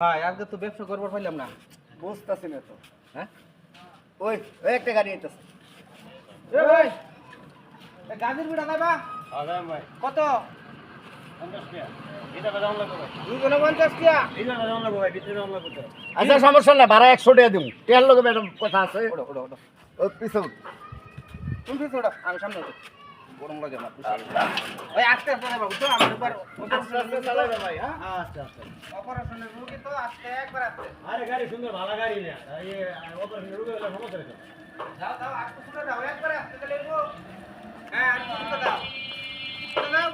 ভাই আজকে তো ব্যবসা করবার পাইলাম না। বুঝতেছি না তো। হ্যাঁ? ওই ওই একটা গাড়ি এ গাজীর বিড়া দেবা কত? পঞ্চাশ টিয়া। আচ্ছা সমস্যা না ভাড়া একশো টাকা দিব তেল লোক ম্যাডাম কথা আছে। ওড়ো ওড়ো ওড়ো ওই পিছন তুমি ফিস ওড়ো আমি সামনে গরম লাগে আমার ওই আস্তে আস্তে দেবা বুঝছ? আমার একবার আস্তে আস্তে চালাবে ভাই হ্যাঁ? আচ্ছা আচ্ছা। অপারেশনের রুগী তো আস্তে একবার আস্তে। আরে গাড়ি সুন্দর ভালো গাড়ি না। এই অপারেশন রুগে গেলে সমস্যা দাও দাও আস্তে দাও একবার আস্তে হ্যাঁ ছুটে দাও। দাও।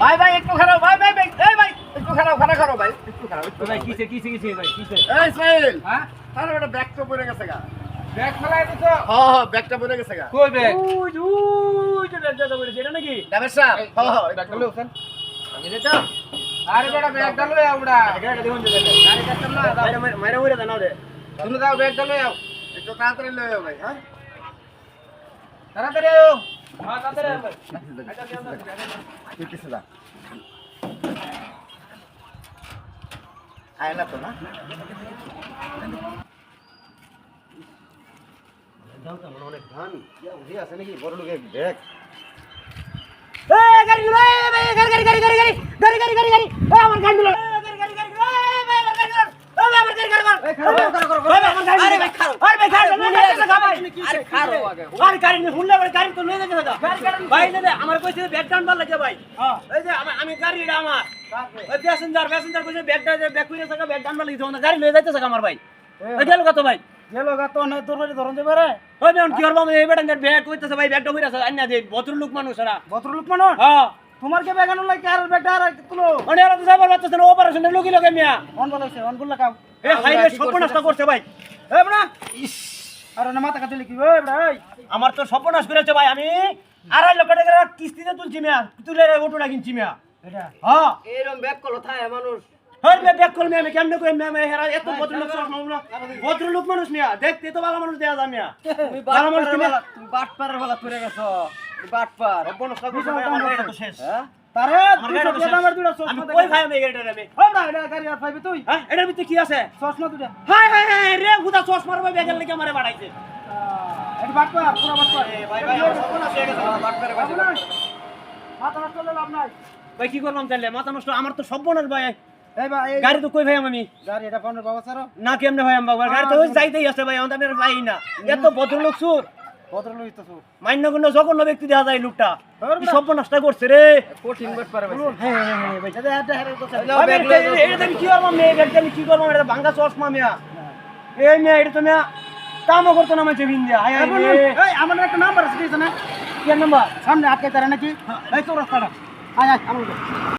ভাই ভাই একটু খারাপ ভাই ভাই ভাই এই ভাই একটু খারাপ খারাপ খারাপ ভাই একটু খারাপ ভাই কিসে কিসে কিসে ভাই কিসে? এই ইসমাইল! হ্যাঁ? আরে বেটা ব্যাগটা পড়ে গেছে গা। ব্যাগ ফেলাই দিছো হ্যাঁ হ্যাঁ ব্যাগটা পড়ে গেছে গা। কই ব্যাগ ওই ওই যে ব্যাগটা বলেছে এটা নাকি? ডাবের সাহেব হ্যাঁ হ্যাঁ ব্যাগটা লও সেন আমি এটা আরে বেটা ব্যাগটা লই আউড়া গাড়িটা দেখুন যে গাড়ি কাটতাম না দাও মাইরা উড়ে দাও দে তুমি দাও ব্যাগটা লই আও। একটু তাড়াতাড়ি লয়ে ভাই হ্যাঁ? তাড়াতাড়ি আও। হ্যাঁ তাড়াতাড়ি আয় ভাই। তুই পিছে যা আয়না তো না? অনেক ধান হ্যাঁ। আমার কইছে ভাই। আমি গাড়ি আমার। ওই প্যাসেঞ্জার প্যাসেঞ্জার কইছে ব্যাগটা ব্যাগ কইরে থাকা ব্যাগ ডাউন বার লাগিছে ওনা গাড়ি লয়ে যাইতেছে আমার ভাই। ওই গেল কত ভাই? গেল গা তো না তোর বাড়ি ধরন রে। ওই মেন কি করব এই বেটা ব্যাগ কইতেছে ভাই ব্যাগটা কইরা আছে আন্না দে ভদ্রলোক মানুষ এরা ভদ্রলোক মানুষ? হ্যাঁ। তোমার কে ব্যাগ আনো লাগে আর আর তুলো। তো যাবার বাচ্চা না লোকে মিয়া। অন বলাইছে অনগুলা এ হাই রে সর্বনাশ করছে ভাই। এ বড়া ইস। আরে না মাথা কাটে কি ওই বড়া আমার তো সর্বনাশ করেছে ভাই আমি আড়াই লক্ষ টাকা কিস্তিতে তুলছি মিয়া তুলে ওটু না কিনছি মিয়া। এটা? হ্যাঁ। এরকম ব্যাগ কলো থায় মানুষ। হর মে ব্যাক করলে আমি কেমনে কই মিয়া হেরা এত ভদ্রলোক সব না। ভদ্রলোক মানুষ মিয়া দেখতে তো ভালো মানুষ দেয়া যায় মিয়া। তুমি ভালো মানুষ তুমি তুমি বাটপারের বেলা পড়ে গেছো। তুমি বাটপার সর্বনাশ করছে ভাই আমার গাড়িটা তো শেষ। হ্যাঁ? তারে আমার দুশো গাড়িটা তো টাকা দামের দুটো শেষ। আমি কই দেখে আমি এই রে ওই এটা গাড়ি আর পাইবি তুই? হ্যাঁ এটার ভিতরে কি আছে? চশমা দুটা হাই হাই হাই রে হুদা চশমার ভাই ব্যাগের লাগি আমারে বাড়াইছে। এটা পুরো ভাই ভাই হয়ে গেছে মাথা নষ্ট করলে লাভ নাই। ভাই কি করলাম তাহলে? মাথা নষ্ট আমার তো সর্বনাশ ভাই। এই বা এই গাড়ি তো কই ভাই আমি? গাড়ি এটা ফোনের বাবা স্যার না কেমনে ভাই আমি বাবা গাড়ি তো ওই যাইতেই আছে ভাই আমাদের আমি আর পাই না। এত ভদ্রলোক সুর। ভদ্রলোক তো সুর। মান্য কোনো জঘন্য ব্যক্তি দেখা যায় লোকটা। ধর কি না। সর্বনাশটা করছে রে? কঠিন বাটপার ভাই। হ্যাঁ হ্যাঁ হ্যাঁ ভাই। এটা এটা হেরে তো যাও, আমি ব্যাগ এটা- লয়ে যাও। এটা আমি কি করব মেয়ে ব্যাগটা আমি কি করব এটা ভাঙ্গা চশমা মিয়া। এই মেয়ে এটা তো মিয়া কামও করতো না মাঝে বিন দিয়া। আয় এই আমার একটা নাম্বার আছে কি জানা কি নাম্বার সামনে আটকে তারা নাকি? এই তো রাস্তাটা। 哎呀，咱们走。